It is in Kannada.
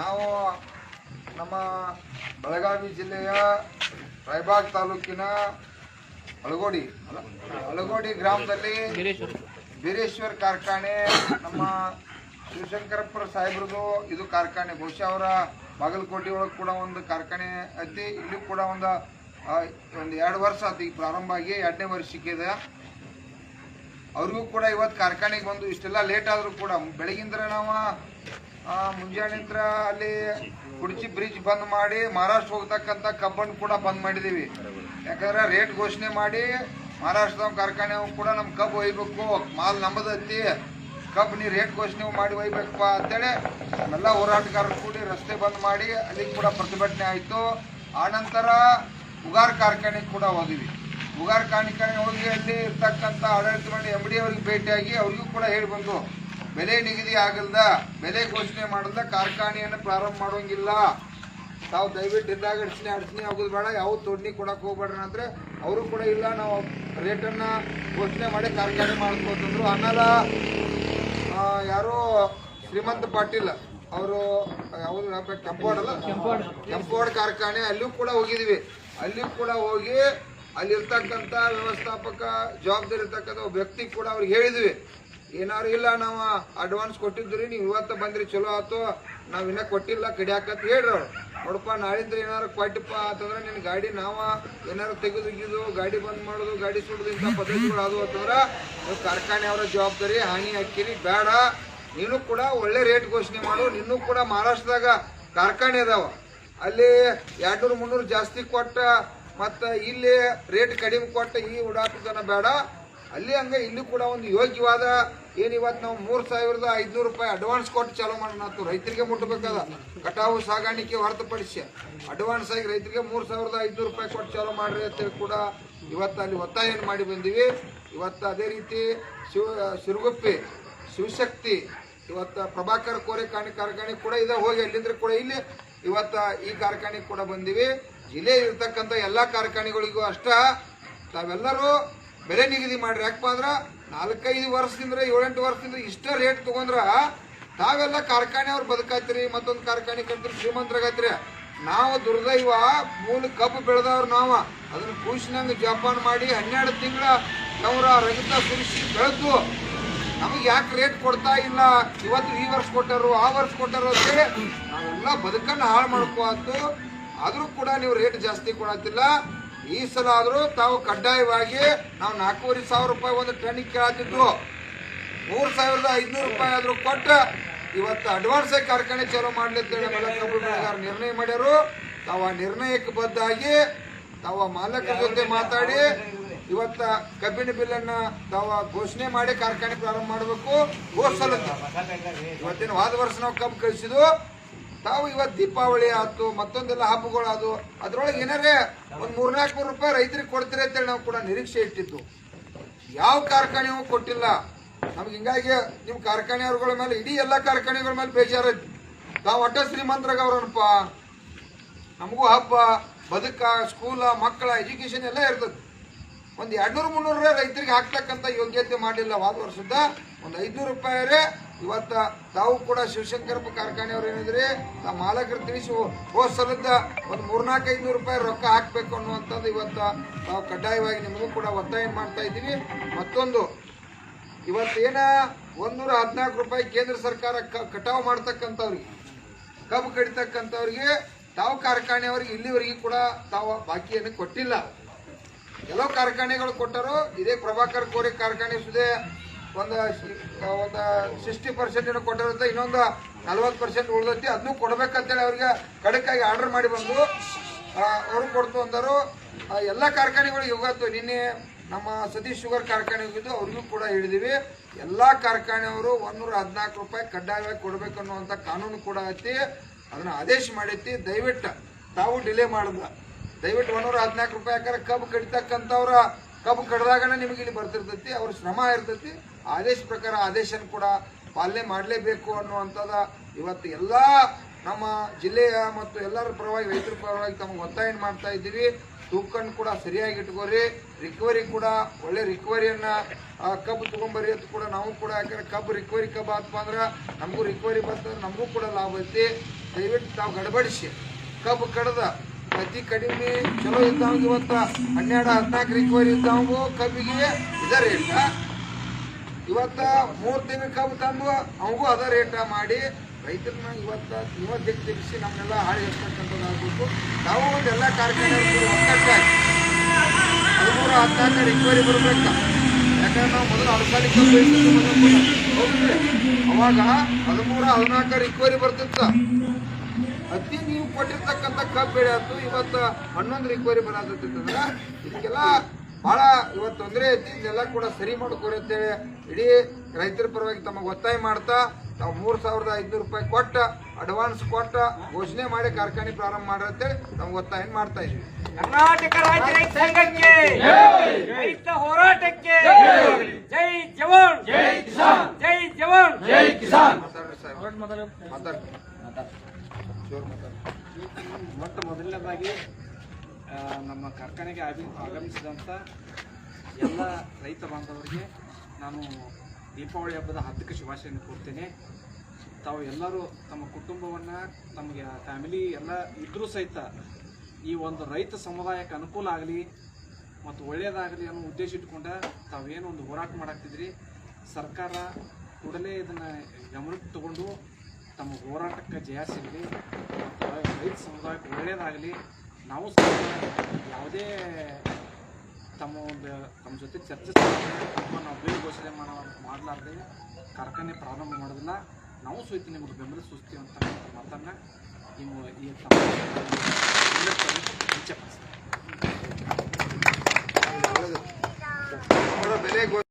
ನಾವು ನಮ್ಮ ಬೆಳಗಾವಿ ಜಿಲ್ಲೆಯ ರಾಯಬಾಗ್ ತಾಲೂಕಿನ ಅಳಗೋಡಿ ಅಳಗೋಡಿ ಗ್ರಾಮದಲ್ಲಿ ಬೀರೇಶ್ವರ್ ಕಾರ್ಖಾನೆ, ನಮ್ಮ ಶಿವಶಂಕರಪ್ಪರ ಸಾಹೇಬ್ರದು ಇದು ಕಾರ್ಖಾನೆ. ಬಹುಶಃ ಅವರ ಬಾಗಲಕೋಟೆ ಒಳಗೆ ಕೂಡ ಒಂದು ಕಾರ್ಖಾನೆ ಐತಿ, ಇಲ್ಲಿ ಕೂಡ ಒಂದು ಒಂದು ಎರಡು ವರ್ಷ ಆತು ಈಗ ಪ್ರಾರಂಭ ಆಗಿ ಎರಡನೇ ವರ್ಷ ಸಿಕ್ಕಿದೆ. ಅವ್ರಿಗೂ ಕೂಡ ಇವತ್ತು ಕಾರ್ಖಾನೆಗೆ ಬಂದು ಇಷ್ಟೆಲ್ಲ ಲೇಟ್ ಆದರೂ ಕೂಡ ಬೆಳಗಿಂದ್ರ ನಾವು ಮುಂಜಾನೆ ಮುಂಜಾನೆಂತ್ರ ಅಲ್ಲಿ ಕುಡ್ಚಿ ಬ್ರಿಡ್ಜ್ ಬಂದ್ ಮಾಡಿ ಮಹಾರಾಷ್ಟ್ರ ಹೋಗ್ತಕ್ಕಂಥ ಕಬ್ಬನ್ನು ಕೂಡ ಬಂದ್ ಮಾಡಿದ್ದೀವಿ ಯಾಕಂದ್ರೆ ರೇಟ್ ಘೋಷಣೆ ಮಾಡಿ ಮಹಾರಾಷ್ಟ್ರದ ಕಾರ್ಖಾನೆ ಕೂಡ ನಮ್ಮ ಕಬ್ ಒಯ್ಬೇಕು, ಮಾಲ್ ನಮ್ಮದೈತಿ ಕಬ್ಬು ನೀ ರೇಟ್ ಘೋಷಣೆ ಮಾಡಿ ಒಯ್ಬೇಕಪ್ಪ ಅಂತೇಳಿ ನಮ್ಮೆಲ್ಲ ಹೋರಾಟಗಾರರು ಕೂಡಿ ರಸ್ತೆ ಬಂದ್ ಮಾಡಿ ಅಲ್ಲಿ ಕೂಡ ಪ್ರತಿಭಟನೆ ಆಯಿತು. ಆನಂತರ ಉಗಾರ್ ಕಾರ್ಖಾನೆಗೆ ಕೂಡ ಹೋದಿವಿ ಉಗಾರ್ ಕಾರ್ಖಾನೆ ಹೋಗಿ ಅಲ್ಲಿ ಇರ್ತಕ್ಕಂಥ ಆಡಳಿತ ಮಂಡಳಿ ಎಂ ಡಿ ಅವ್ರಿಗೆ ಭೇಟಿಯಾಗಿ ಅವ್ರಿಗೂ ಕೂಡ ಹೇಳಿ ಬಂದು ಬೆಲೆ ನಿಗದಿ ಆಗಲ್ದ ಬೆಲೆ ಘೋಷಣೆ ಮಾಡಲ್ದ ಕಾರ್ಖಾನೆಯನ್ನು ಪ್ರಾರಂಭ ಮಾಡೋಂಗಿಲ್ಲ. ತಾವು ದಯವಿಟ್ಟು ಇದ್ದಾಗ ಅಡಚಣೆ ಅಡಚಣೆ ಆಗೋದು ಬೇಡ ಯಾವ ತೊಡ್ನಿ ಕೊಡಕ್ಕೆ ಹೋಗ್ಬೇಡ್ರಿ ಅಂದ್ರೆ ಅವರು ಕೂಡ ಇಲ್ಲ ನಾವು ರೇಟನ್ನು ಘೋಷಣೆ ಮಾಡಿ ಕಾರ್ಖಾನೆ ಮಾಡ್ಕೋತಂದ್ರು ಆಮೇಲೆ ಯಾರೋ ಶ್ರೀಮಂತ ಪಾಟೀಲ್ ಅವರು ಯಾವುದು ಕೆಂಪೋಡ್ ಅಲ್ಲ? ಕೆಂಪೋಡ್ ಕಾರ್ಖಾನೆ ಅಲ್ಲೂ ಕೂಡ ಹೋಗಿದ್ವಿ ಅಲ್ಲಿಯೂ ಕೂಡ ಹೋಗಿ ಅಲ್ಲಿರ್ತಕ್ಕಂಥ ವ್ಯವಸ್ಥಾಪಕ ಜವಾಬ್ದಾರಿ ಇರ್ತಕ್ಕಂಥ ವ್ಯಕ್ತಿ ಕೂಡ ಅವ್ರಿಗೆ ಹೇಳಿದ್ವಿ. ಏನಾರು ಇಲ್ಲ, ನಾವು ಅಡ್ವಾನ್ಸ್ ಕೊಟ್ಟಿದ್ರಿ ನೀವು ಇವತ್ತು ಬಂದ್ರಿ, ಚಲೋ ಆಯ್ತು, ನಾವು ಇನ್ನೂ ಕೊಟ್ಟಿಲ್ಲ ಕಡಿಯಾಕತ್ ಹೇಳ್ರಿ ಅವ್ರು. ನೋಡಪ್ಪ ನಾಳಿಂದ ಏನಾರು ಕೊಟ್ಟಪ್ಪ ಅಂತಂದ್ರೆ ನಿನ್ನ ಗಾಡಿ ನಾವು ಏನಾರು ತೆಗೆದು ಗಿದು ಗಾಡಿ ಬಂದ್ ಮಾಡೋದು, ಗಾಡಿ ಸುಡೋದು ಇಂಥ ಪದ್ಧತಿಗಳು ಅದು ಅಂತಂದ್ರೆ ನೀವು ಕಾರ್ಖಾನೆ ಅವರ ಜವಾಬ್ದಾರಿ, ಹಾನಿ ಹಾಕಿರಿ, ಬೇಡ. ನೀನು ಕೂಡ ಒಳ್ಳೆ ರೇಟ್ ಘೋಷಣೆ ಮಾಡು. ನಿನ್ನೂ ಕೂಡ ಮಹಾರಾಷ್ಟ್ರದಾಗ ಕಾರ್ಖಾನೆ ಅದಾವ. ಅಲ್ಲಿ ಎರಡ್ನೂರು, ಮುನ್ನೂರು ಜಾಸ್ತಿ ಕೊಟ್ಟ, ಮತ್ತು ಇಲ್ಲಿ ರೇಟ್ ಕಡಿಮೆ ಕೊಟ್ಟ ಈ ಉಡಾಟತನ ಬೇಡ. ಅಲ್ಲಿ ಹಂಗೆ ಇಲ್ಲಿ ಕೂಡ ಒಂದು ಯೋಗ್ಯವಾದ ಏನು ಇವತ್ತು ನಾವು ಮೂರ್ ಸಾವಿರದ ಐದ್ನೂರು ರೂಪಾಯಿ ಅಡ್ವಾನ್ಸ್ ಕೊಟ್ಟು ಚಾಲೂ ಮಾಡೋಣ ರೈತರಿಗೆ ಮುಟ್ಟಬೇಕಾದ ಕಟಾವು, ಸಾಗಾಣಿಕೆ ಹೊರತುಪಡಿಸಿ ಅಡ್ವಾನ್ಸ್ ಆಗಿ ರೈತರಿಗೆ ಮೂರ್ ಸಾವಿರದ ಐದ್ನೂರು ರೂಪಾಯಿ ಕೊಟ್ಟು ಚಾಲೂ ಮಾಡ್ರಿ ಅಂತೇಳಿ ಕೂಡ ಇವತ್ತು ಅಲ್ಲಿ ಒತ್ತಾಯ ಮಾಡಿ ಬಂದೀವಿ. ಇವತ್ತು ಅದೇ ರೀತಿ ಶಿವ, ಶಿರುಗುಪ್ಪಿ, ಶಿವಶಕ್ತಿ ಇವತ್ತು ಪ್ರಭಾಕರ್ ಕೋರೆ ಕಾಣಿ ಕಾರ್ಖಾನೆ ಕೂಡ ಇದೆ, ಹೋಗಿ ಅಲ್ಲಿಂದ್ರೆ ಕೂಡ ಇಲ್ಲಿ. ಇವತ್ತ ಈ ಕಾರ್ಖಾನೆ ಕೂಡ ಬಂದಿವಿ. ಜಿಲ್ಲೆ ಇರ್ತಕ್ಕಂಥ ಎಲ್ಲಾ ಕಾರ್ಖಾನೆಗಳಿಗೂ ಅಷ್ಟ. ತಾವೆಲ್ಲರೂ ಬೆಲೆ ನಿಗದಿ ಮಾಡ್ರಿ. ಯಾಕಪ್ಪ ಅಂದ್ರ ನಾಲ್ಕೈದು ವರ್ಷದಿಂದ, ಏಳೆಂಟು ವರ್ಷದಿಂದ ಇಷ್ಟ ರೇಟ್ ತಗೊಂಡ್ರ ತಾವೆಲ್ಲ ಕಾರ್ಖಾನೆ ಅವ್ರು ಬದುಕಾಯ್ತಿರಿ ಮತ್ತೊಂದು ಕಾರ್ಖಾನೆ ಕಟ್ತೀರಿ ಶ್ರೀಮಂತರಾಗತ್ರಿ. ನಾವು ದುರ್ದೈವ, ಮೂಲ ಕಬ್ಬು ಬೆಳೆದವ್ರು ನಾವ. ಅದನ್ನ ಕೂಸಿನಂಗ ಜಪಾನ್ ಮಾಡಿ ಹನ್ನೆರಡು ತಿಂಗಳ ನವರ ರಹಿತ ಸುರಿಸಿ ಬೆಳೆದು ನಮಗೆ ಯಾಕೆ ರೇಟ್ ಕೊಡ್ತಾ ಇಲ್ಲ? ಇವತ್ತು ಈ ವರ್ಷ ಕೊಟ್ಟರು, ಆ ವರ್ಷ ಕೊಟ್ಟರು ಅಂತೇಳಿ ನಾವೆಲ್ಲ ಬದುಕನ್ನ ಹಾಳು ಮಾಡ್ಕೋತು ಆದರೂ ಕೂಡ ನೀವು ರೇಟ್ ಜಾಸ್ತಿ ಕೊಡತ್ತಿಲ್ಲ. ಈ ಸಲ ಆದ್ರೂ ತಾವು ಕಡ್ಡಾಯವಾಗಿ ನಾವು ನಾಲ್ಕೂವರೆ ಸಾವಿರ ರೂಪಾಯಿ ಒಂದು ಟನ್ನಿಗೆ ಕೇಳತ್ತಿದ್ವು ಮೂರು ಸಾವಿರದ ಐದುನೂರು ರೂಪಾಯಿ ಆದ್ರೂ ಕೊಟ್ಟ ಇವತ್ತು ಅಡ್ವಾನ್ಸ್ ಕಾರ್ಖಾನೆ ಚಾಲೂ ನಮ್ಮೆಲ್ಲ ಕಬ್ಬು ನಿರ್ಣಯ ಮಾಡ್ಯಾರು. ತಾವು ಆ ನಿರ್ಣಯಕ್ಕೆ ಬದ್ದಾಗಿ ತಾವು ಮಾಲಕ ಮಾಲಕರ ಜೊತೆ ಮಾತಾಡಿ ಇವತ್ತ ಕಬ್ಬಿನ ಬಿಲ್ಲನ್ನ ತಾವು ಘೋಷಣೆ ಮಾಡಿ ಕಾರ್ಖಾನೆ ಪ್ರಾರಂಭ ಮಾಡಬೇಕು. ಹೋದ ಇವತ್ತಿನ ವಾದ ವರ್ಷ ನಾವು ಕಬ್ಬು ಕಳಿಸಿದ್ವು ತಾವು ಇವತ್ತು ದೀಪಾವಳಿ ಆಯ್ತು, ಮತ್ತೊಂದೆಲ್ಲ ಹಬ್ಬಗಳು ಅದು ಅದ್ರೊಳಗೆ ಏನಾರೇ ಒಂದ್ ಮೂರ್ನಾಲ್ಕು ನೂರು ರೂಪಾಯಿ ರೈತರಿಗೆ ಕೊಡ್ತೀರಿ ಅಂತೇಳಿ ನಾವು ಕೂಡ ನಿರೀಕ್ಷೆ ಇಟ್ಟಿದ್ದು. ಯಾವ ಕಾರ್ಖಾನೆಯೂ ಕೊಟ್ಟಿಲ್ಲ. ನಮ್ಗೆ ಹಿಂಗಾಗಿ ನಿಮ್ ಕಾರ್ಖಾನೆಯವ್ರಗಳ ಮೇಲೆ, ಇಡೀ ಎಲ್ಲಾ ಕಾರ್ಖಾನೆಗಳ ಮೇಲೆ ಬೇಜಾರೈತಿ ತಾವು ಒಟ್ಟ ಶ್ರೀಮಂತರಾಗ ಅವ್ರನಪ್ಪ ನಮಗೂ ಹಬ್ಬ, ಬದುಕ, ಸ್ಕೂಲ, ಮಕ್ಕಳ, ಎಜುಕೇಶನ್ ಎಲ್ಲ ಇರ್ತದೆ. ಒಂದು ಎರಡ್ನೂರು ಮುನ್ನೂರು ರೈತರಿಗೆ ಹಾಕ್ತಕ್ಕಂಥ ಯೋಗ್ಯತೆ ಮಾಡಿಲ್ಲ ವಾದ ವರ್ಷದ. ಒಂದು ಐದ್ನೂರು ರೂಪಾಯಿ ಇವತ್ತ ತಾವು ಕೂಡ ಶಿವಶಂಕರಪ್ಪ ಕಾರ್ಖಾನೆಯವ್ರು ಏನಿದ್ರಿ ಆ ಮಾಲಕರು ತಿಳಿಸಿ ಹೋದ ಸಲದ ಒಂದು ಮೂರ್ನಾಲ್ಕು, ಐದ್ನೂರು ರೂಪಾಯಿ ರೊಕ್ಕ ಹಾಕ್ಬೇಕು ಅನ್ನುವಂಥದ್ದು ಇವತ್ತ ನಾವು ಕಡ್ಡಾಯವಾಗಿ ನಿಮಗೂ ಕೂಡ ಒತ್ತಾಯ ಮಾಡ್ತಾ ಇದ್ದೀವಿ. ಮತ್ತೊಂದು ಇವತ್ತೇನ ಒಂದೂರ ಹದಿನಾಲ್ಕು ರೂಪಾಯಿ ಕೇಂದ್ರ ಸರ್ಕಾರ ಕಟಾವು ಮಾಡ್ತಕ್ಕಂಥವ್ರಿಗೆ, ಕಬ್ಬು ಕಡಿತಕ್ಕಂಥವ್ರಿಗೆ ತಾವು ಕಾರ್ಖಾನೆಯವರಿಗೆ ಇಲ್ಲಿವರೆಗೂ ಕೂಡ ತಾವು ಬಾಕಿಯನ್ನು ಕೊಟ್ಟಿಲ್ಲ. ಕೆಲವು ಕಾರ್ಖಾನೆಗಳು ಕೊಟ್ಟರು, ಇದೇ ಪ್ರಭಾಕರ್ ಕೋರಿ ಕಾರ್ಖಾನೆ ಸುದೇ ಒಂದು ಒಂದು ಸಿಕ್ಸ್ಟಿ ಪರ್ಸೆಂಟ್ ಏನೋ ಕೊಟ್ಟಿರುತ್ತೆ ಇನ್ನೊಂದು ನಲ್ವತ್ತು ಪರ್ಸೆಂಟ್ ಉಳಿದೈತಿ ಅದನ್ನು ಕೊಡ್ಬೇಕಂತೇಳಿ ಅವ್ರಿಗೆ ಕಡಕಾಗಿ ಆರ್ಡರ್ ಮಾಡಿ ಬಂದು ಅವರು ಕೊಡ್ತು ಅಂದರು. ಎಲ್ಲ ಕಾರ್ಖಾನೆಗಳು ಇವತ್ತು ನಿನ್ನೆ ನಮ್ಮ ಸತೀಶ್ ಶುಗರ್ ಕಾರ್ಖಾನೆ ಹೋಗಿದ್ದು, ಅವ್ರಿಗೂ ಕೂಡ ಹಿಡಿದೀವಿ ಎಲ್ಲ ಕಾರ್ಖಾನೆಯವರು ಒಂದೂರ ಹದಿನಾಲ್ಕು ರೂಪಾಯಿ ಕಡ್ಡಾಯವಾಗಿ ಕೊಡಬೇಕನ್ನುವಂಥ ಕಾನೂನು ಕೂಡ ಐತಿ. ಅದನ್ನು ಆದೇಶ ಮಾಡೈತಿ ದಯವಿಟ್ಟು ತಾವು ಡಿಲೇ ಮಾಡಿದ. ದಯವಿಟ್ಟು ಒಂದೂರ ಹದಿನಾಲ್ಕು ರೂಪಾಯಿ ಯಾಕಂದ್ರೆ ಕಬ್ಬು ಕಡಿತಕ್ಕಂಥವ್ರ ಕಬ್ಬು ಕಡ್ದಾಗನೇ ನಿಮಗೆ ಇಲ್ಲಿ ಬರ್ತಿರ್ತೈತಿ, ಅವ್ರ ಶ್ರಮ ಇರ್ತೈತಿ. ಆದೇಶ ಪ್ರಕಾರ ಆದೇಶನ ಕೂಡ ಪಾಲನೆ ಮಾಡಲೇಬೇಕು ಅನ್ನುವಂಥದ ಇವತ್ತು ಎಲ್ಲ ನಮ್ಮ ಜಿಲ್ಲೆಯ ಮತ್ತು ಎಲ್ಲರ ಪರವಾಗಿ, ರೈತರ ಪರವಾಗಿ ತಮಗೆ ಒತ್ತಾಯ ಮಾಡ್ತಾ ಇದ್ದೀವಿ. ತೂಕನ್ನು ಕೂಡ ಸರಿಯಾಗಿ ಇಟ್ಕೋರಿ. ರಿಕವರಿ ಕೂಡ ಒಳ್ಳೆ ರಿಕವರಿಯನ್ನು ಕಬ್ಬು ತೊಗೊಂಬರಿ ಅಂತ ಕೂಡ ನಾವು ಕೂಡ ಯಾಕಂದ್ರೆ ಕಬ್ಬು ರಿಕವರಿ ಕಬ್ಬು ಆತ್ಮ ಅಂದ್ರೆ ನಮಗೂ ರಿಕವರಿ ಬರ್ತದೆ, ನಮಗೂ ಕೂಡ ಲಾಭ ಐತಿ. ದಯವಿಟ್ಟು ತಾವು ಗಡಬಡಿಸಿ. ಕಬ್ಬು ಕಡ್ದ ಅತಿ ಕಡಿಮೆ ಚಲೋ ಇದ್ದಾವ ಇವತ್ತ ಹನ್ನೆರಡು ಹದಿನಾಲ್ಕು ರಿಕವರಿ ಇದ್ದಾವು ಕಬ್ಬಿಗೆ ಇದ ರೇಟ ಇವತ್ತ ಮೂರು ದಿನ ಕಬ್ಬು ತಂದು ಅವಗೂ ಅದ ರೇಟ ಮಾಡಿ ರೈತರನ್ನ ಇವತ್ತ ಇವತ್ತು ದಿಕ್ಕ ತೆಗಿಸಿ ನಮ್ಮನ್ನೆಲ್ಲ ಹಾಳು ಎಷ್ಟಕ್ಕಂಥದ್ದಾಗಬೇಕು ನಾವು ಒಂದೆಲ್ಲ ಕಾರ್ಖಾನೆ ಒಕ್ಕಟ್ಟಾಗಿ ಹದಿಮೂರು ಹದಿನಾಲ್ಕು ರಿಕವರಿ ಬರ್ಬೇಕು. ಯಾಕಂದ್ರೆ ನಾವು ಮೊದಲು ಅಡಸಾಲಿ ಕಬ್ಬು ಅವಾಗ ಹದಿಮೂರ ಹದಿನಾಲ್ಕು ರಿಕವರಿ ಬರ್ತಿತ್ತು. ಅತಿ ನೀವು ಕೊಟ್ಟಿರ್ತಕ್ಕಂಥ ಕಬ್ಬು ಬೆಳೆ ಆಯ್ತು. ಇವತ್ತು ಹನ್ನೊಂದು ರಿಕವರಿ ಬರತ್ತಂದ್ರೆ ಇದಕ್ಕೆಲ್ಲ ಭಾಳ ಇವತ್ತು ತೊಂದರೆ ಐತಿ. ಇದೆಲ್ಲ ಕೂಡ ಸರಿ ಮಾಡ್ಕೋರಿ ಅಂತೇಳಿ ಇಡೀ ರೈತರ ಪರವಾಗಿ ತಮಗೆ ಒತ್ತಾಯ ಮಾಡ್ತಾ ನಾವು ಮೂರು ಸಾವಿರದ ಐದುನೂರು ರೂಪಾಯಿ ಕೊಟ್ಟ ಅಡ್ವಾನ್ಸ್ ಕೊಟ್ಟ ಘೋಷಣೆ ಮಾಡಿ ಕಾರ್ಖಾನೆ ಪ್ರಾರಂಭ ಮಾಡ್ರಿ ಅಂತೇಳಿ ನಮ್ಗೆ ಒತ್ತಾಯ ಮಾಡ್ತಾ ಇದ್ವಿ ಕರ್ನಾಟಕ ರಾಜ್ಯ ರೈತ ಸಂಘಕ್ಕೆ ರೈತ ಹೋರಾಟಕ್ಕೆ ಜೈ ಜವಾನ್. ಜೈ ಕಿಸಾನ್. ಜೈ ಜವಾನ್. ಜೈ ಕಿಸಾನ್. ಮಾತಾಡ್ರಿ ಜೋರ್ ಮಾತಾಡ್ರಿ. ಮೊಟ್ಟ ಮೊದಲನೇದಾಗಿ ನಮ್ಮ ಕಾರ್ಖಾನೆಗೆ ಆಗಿ ಆಗಮಿಸಿದಂಥ ಎಲ್ಲ ರೈತ ಬಾಂಧವರಿಗೆ ನಾನು ದೀಪಾವಳಿ ಹಬ್ಬದ ಹಾರ್ದಿಕ ಶುಭಾಶಯನ್ನು ಕೊಡ್ತೇನೆ ತಾವು ಎಲ್ಲರೂ ತಮ್ಮ ಕುಟುಂಬವನ್ನು, ತಮಗೆ ಫ್ಯಾಮಿಲಿ ಎಲ್ಲ ಇದ್ದರೂ ಸಹಿತ ಈ ಒಂದು ರೈತ ಸಮುದಾಯಕ್ಕೆ ಅನುಕೂಲ ಆಗಲಿ ಮತ್ತು ಒಳ್ಳೆಯದಾಗಲಿ ಅನ್ನೋ ಉದ್ದೇಶ ಇಟ್ಕೊಂಡ ತಾವೇನು ಒಂದು ಹೋರಾಟ ಮಾಡಾಕ್ತಿದ್ರಿ. ಸರ್ಕಾರ ಕೂಡಲೇ ಇದನ್ನು ಗಮನಕ್ಕೆ ತಗೊಂಡು ತಮ್ಮ ಹೋರಾಟಕ್ಕೆ ಜಯ ಸಿಗಲಿ ರೈತ ಸಮುದಾಯಕ್ಕೆ ಒಳ್ಳೆಯದಾಗಲಿ ನಾವು ಸಹ ಯಾವುದೇ ತಮ್ಮ ಒಂದು, ತಮ್ಮ ಜೊತೆ ಚರ್ಚೆ ನಾವು ಬೇರೆ ಘೋಷಣೆ ಮಾಡೋ ಮಾಡಲಾರ್ದೆ ಕಾರ್ಖಾನೆ ಪ್ರಾರಂಭ ಮಾಡೋದಿಲ್ಲ ನಾವು ಸಹಿತ ನಿಮಗೆ ಬೆಂಬಲ ಸುಸ್ತೀವಿ ಅಂತ ಮಾತನ್ನು ನಿಮ್ಮ ಈ ಇಚ್ಛೆ ಬೆಲೆ